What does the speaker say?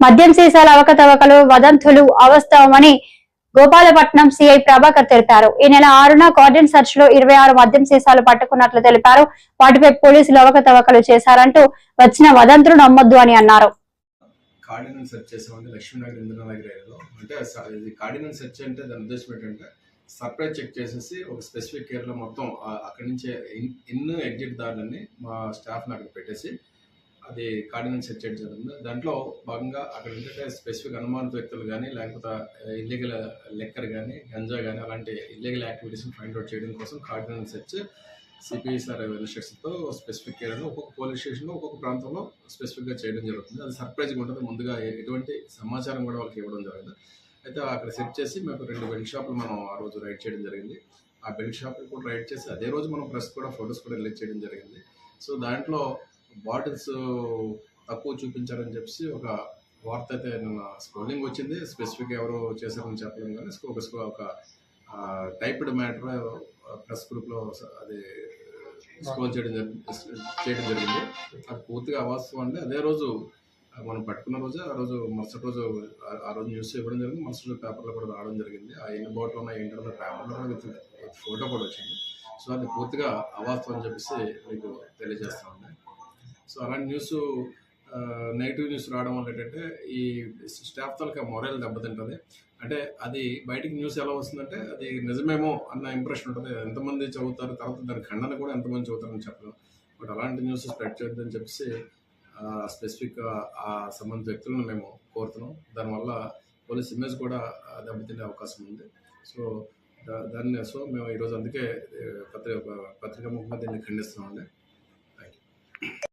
మద్యం సీసాల అవకతవకలు వదంతులు అవస్తవమని గోపాలపట్నం సిఐ ప్రభాకర్ తెలిపారు. ఈ నెల ఆరున కార్డన్ సర్చ్లో ఇరవై ఆరు మద్యం సీసాలు పట్టుకున్నట్లు తెలిపారు. వాటిపై పోలీసులు అవకతవకలు చేశారంటూ వచ్చిన వదంతులు నమ్మొద్దు అని అన్నారు. కార్డినల్ సెర్చ్ చేసామంటే లక్ష్మీనగర్ ఇంద్రనగర్ ఏరియాలో. అంటే కార్డినల్ సెర్చ్ అంటే దాని ఉద్దేశం ఏంటంటే సర్ప్రైజ్ చెక్ చేసేసి ఒక స్పెసిఫిక్ ఏరియాలో మొత్తం అక్కడి నుంచి ఇన్ ఇన్ ఎగ్జిట్ దారులన్నీ మా స్టాఫ్ని అక్కడ పెట్టేసి అది కార్డినల్ సెట్ చేయడం జరిగింది. దాంట్లో భాగంగా అక్కడ ఏంటంటే స్పెసిఫిక్ అనుమానిత వ్యక్తులు కానీ లేకపోతే ఇల్లీగల్ లెక్కర్ కానీ గంజా కానీ అలాంటి ఇల్లీగల్ యాక్టివిటీస్ని ఫైండ్ అవుట్ చేయడం కోసం కార్డినల్ సెర్చ్ సిపిఐ సార్ ఇన్స్ట్రక్షన్తో స్పెసిఫిక్ ఏరియాలో ఒక్కొక్క పోలీస్ స్టేషన్లో ఒక్కొక్క ప్రాంతంలో స్పెసిఫిక్గా చేయడం జరుగుతుంది. అది సర్ప్రైజ్గా ఉంటుంది. ముందుగా ఎటువంటి సమాచారం కూడా వాళ్ళకి ఇవ్వడం జరిగింది. అయితే అక్కడ సెట్ చేసి మేము రెండు బెల్ట్ షాపులు మనం ఆ రోజు రైడ్ చేయడం జరిగింది. ఆ బెల్ట్ షాపులు కూడా రైడ్ చేసి అదే రోజు మనం ప్రెస్ కూడా ఫొటోస్ కూడా రిలీజ్ చేయడం జరిగింది. సో దాంట్లో బాటిల్స్ తక్కువ చూపించారని చెప్పి ఒక వార్త అయితే నిన్న స్క్రోలింగ్ వచ్చింది. స్పెసిఫిక్ ఎవరు చేశారని చెప్పలేము కానీ ఒక ఒక టైప్డ్ మ్యాటర్ ప్రెస్ గ్రూప్లో అది స్క్రోల్ చేయడం జరిగింది చేయడం జరిగింది. అది పూర్తిగా అవాస్తవం అంటే అదే రోజు మనం పట్టుకున్న రోజు ఆ రోజు మరుసటి రోజు ఆ- ఆ రోజు న్యూస్ ఇవ్వడం జరిగింది. మరుసటి రోజు పేపర్లో కూడా రావడం జరిగింది. ఆ ఎన్ని బోట్లు ఉన్నాయి ఏంటో పేపర్లో కూడా ఫోటో కూడా వచ్చింది. సో అది పూర్తిగా అవాస్తవం అని చెప్పేసి మీకు తెలియజేస్తా సో అలాంటి న్యూస్ నెగిటివ్ న్యూస్ రావడం వల్ల ఏంటంటే ఈ స్టాఫ్ తాలూకా మొరల్ దెబ్బతింటుంది. అంటే అది బయటికి న్యూస్ ఎలా వస్తుందంటే అది నిజమేమో అన్న ఇంప్రెషన్ ఉంటుంది. ఎంతమంది చదువుతారు తర్వాత దాని ఖండన కూడా ఎంతమంది చదువుతారని చెప్పడం బట్ అలాంటి న్యూస్ స్ప్రెడ్ చేయొద్దని చెప్పేసి స్పెసిఫిక్గా ఆ సంబంధిత వ్యక్తులను మేము కోరుతున్నాం. దానివల్ల పోలీస్ ఇమేజ్ కూడా ఆ, దెబ్బతినే అవకాశం ఉంది. సో దాన్ని సో మేము ఈరోజు అందుకే పత్రిక పత్రిక పత్రికా ముఖంగా దీన్ని ఖండిస్తున్నామండి.